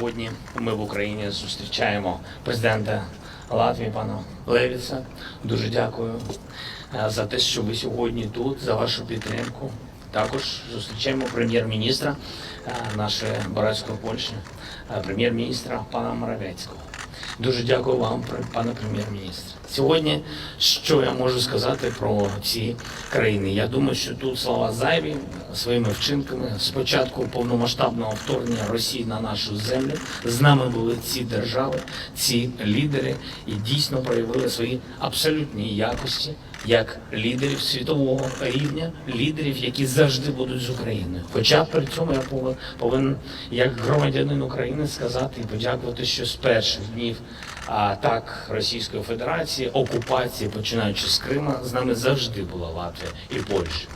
Сьогодні ми в Україні зустрічаємо президента Латвії, пана Левіца. Дуже дякую е, за те, що ви сьогодні тут, за вашу підтримку. Також зустрічаємо прем'єр-міністра е, нашої братської Польщі, е, прем'єр-міністра пана Моровецького. Дуже дякую вам, пане прем'єр-міністр. Сьогодні що я можу сказати про ці країни? Я думаю, що тут слова зайві своїми вчинками. Спочатку повномасштабного вторгнення Росії на нашу землю з нами були ці держави, ці лідери, і дійсно проявили свої абсолютні якості як лідерів світового рівня, лідерів, які завжди будуть з Україною. Хоча при цьому я повинен, як громадянин України сказати і подякувати, що з перших днів атак Російської Федерації, окупації, починаючи з Крима, з нами завжди була Латвія і Польща.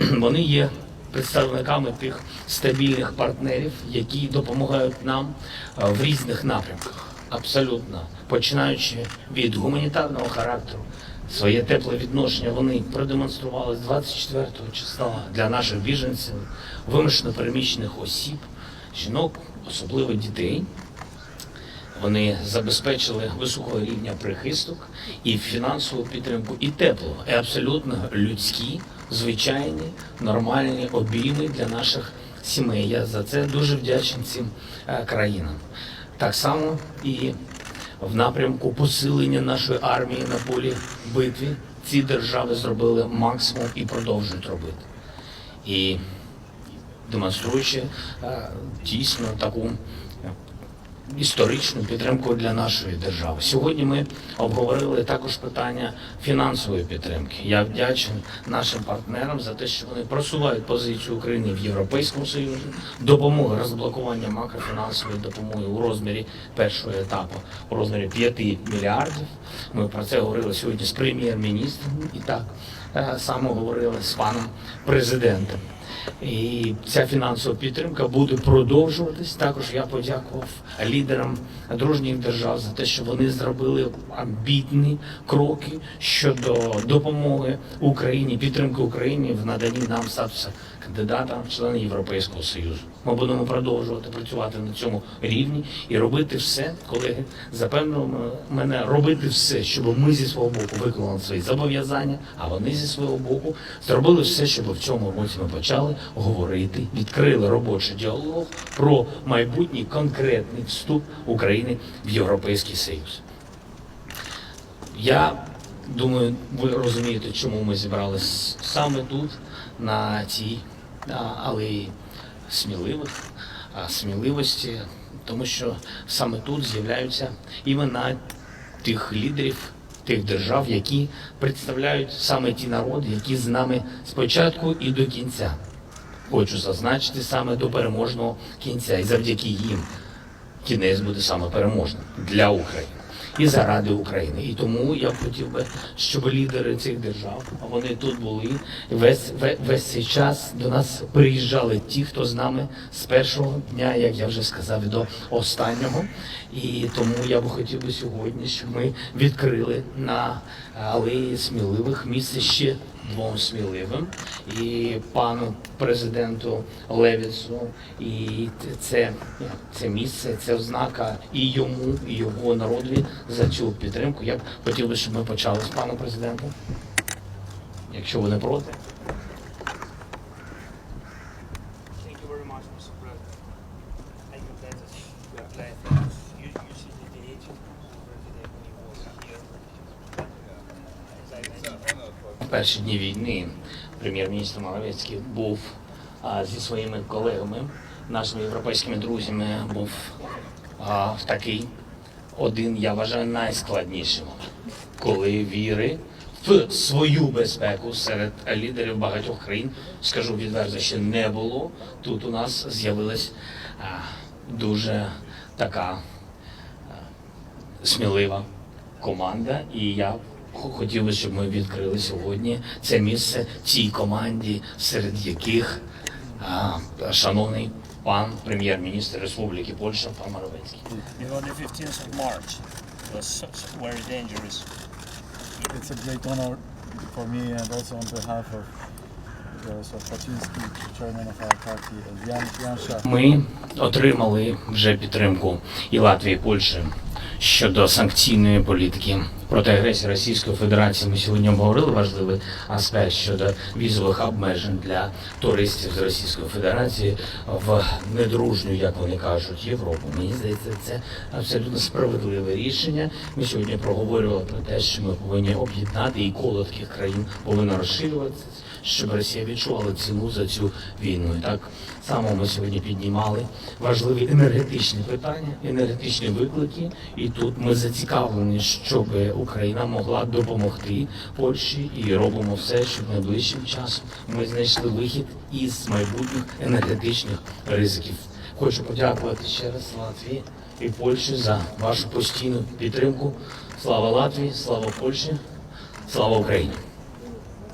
Вони є представниками тих стабільних партнерів, які допомагають нам е, в різних напрямках. Абсолютно починаючи від гуманітарного характеру, своє тепле відношення вони продемонстрували з 24 числа для наших біженців, вимушено переміщених осіб, жінок, особливо дітей. Вони забезпечили високого рівня прихисток і фінансову підтримку, і тепло, і абсолютно людські, звичайні, нормальні обійми для наших сімей. Я за це дуже вдячний цим е, країнам. Так само і в напрямку посилення нашої армії на полі битві ці держави зробили максимум і продовжують робити. І демонструючи е, дійсно таку історичну підтримку для нашої держави. Сьогодні ми обговорили також питання фінансової підтримки. Я вдячний нашим партнерам за те, що вони просувають позицію України в Європейському Союзі, допомоги розблокування макрофінансової допомоги у розмірі першого етапу у розмірі 5 мільярдів. Ми про це говорили сьогодні з прем'єр-міністром і так е, само говорили з паном президентом. І ця фінансова підтримка буде продовжуватись. Також я подякував лідерам дружніх держав за те, що вони зробили амбітні кроки щодо допомоги Україні, підтримки Україні в наданні нам статусу кандидата в члени Європейського Союзу. Ми будемо продовжувати працювати на цьому рівні і робити все, колеги, запевнили мене робити все, щоб ми зі свого боку виконали свої зобов'язання, а вони зі свого боку зробили все, щоб в цьому році ми почали говорити, відкрили робочий діалог про майбутній конкретний вступ України в Європейський Союз. Я думаю, ви розумієте, чому ми зібрались саме тут, на цій алеї сміливих, а, сміливості, тому що саме тут з'являються імена тих лідерів, тих держав, які представляють саме ті народи, які з нами спочатку і до кінця. Хочу зазначити саме до переможного кінця, і завдяки їм кінець буде саме переможним для України і заради України. І тому я б хотів би, щоб лідери цих держав, а вони тут були, весь, весь цей час до нас приїжджали ті, хто з нами з першого дня, як я вже сказав, до останнього. І тому я би хотів би сьогодні, щоб ми відкрили на алеї сміливих місце ще двом сміливим і пану президенту Левіцу. І це, це місце, це ознака і йому, і його народові за цю підтримку. Я б хотів би, щоб ми почали з паном президентом, якщо ви не проти. Перші дні війни прем'єр-міністр Моровецький був зі своїми колегами, нашими європейськими друзями, був в такий один, я вважаю, найскладніший момент, коли віри в свою безпеку серед лідерів багатьох країн, скажу відверто, ще не було. Тут у нас з'явилась дуже така смілива команда, і я х- хотів би, щоб ми відкрили сьогодні це місце цій команді, серед яких а, шановний пан прем'єр-міністр Республіки Польща, пан Моровецький. you know, the 15th of March was so, so very dangerous. It's a great honor for me and also on behalf of Szach. Ми отримали вже підтримку і Латвії, і Польщі щодо санкційної політики проти агресії Російської Федерації. Ми сьогодні обговорили важливий аспект щодо візових обмежень для туристів з Російської Федерації в недружню, як вони кажуть, Європу. Мені здається, це абсолютно справедливе рішення. Ми сьогодні проговорювали про те, що ми повинні об'єднати і коло таких країн повинно розширюватися щоб Росія відчувала ціну за цю війну. І так само ми сьогодні піднімали важливі енергетичні питання, енергетичні виклики. І тут ми зацікавлені, щоб Україна могла допомогти Польщі і робимо все, щоб найближчим часом ми знайшли вихід із майбутніх енергетичних ризиків. Хочу подякувати ще раз Латвії і Польщі за вашу постійну підтримку. Слава Латвії, слава Польщі, слава Україні!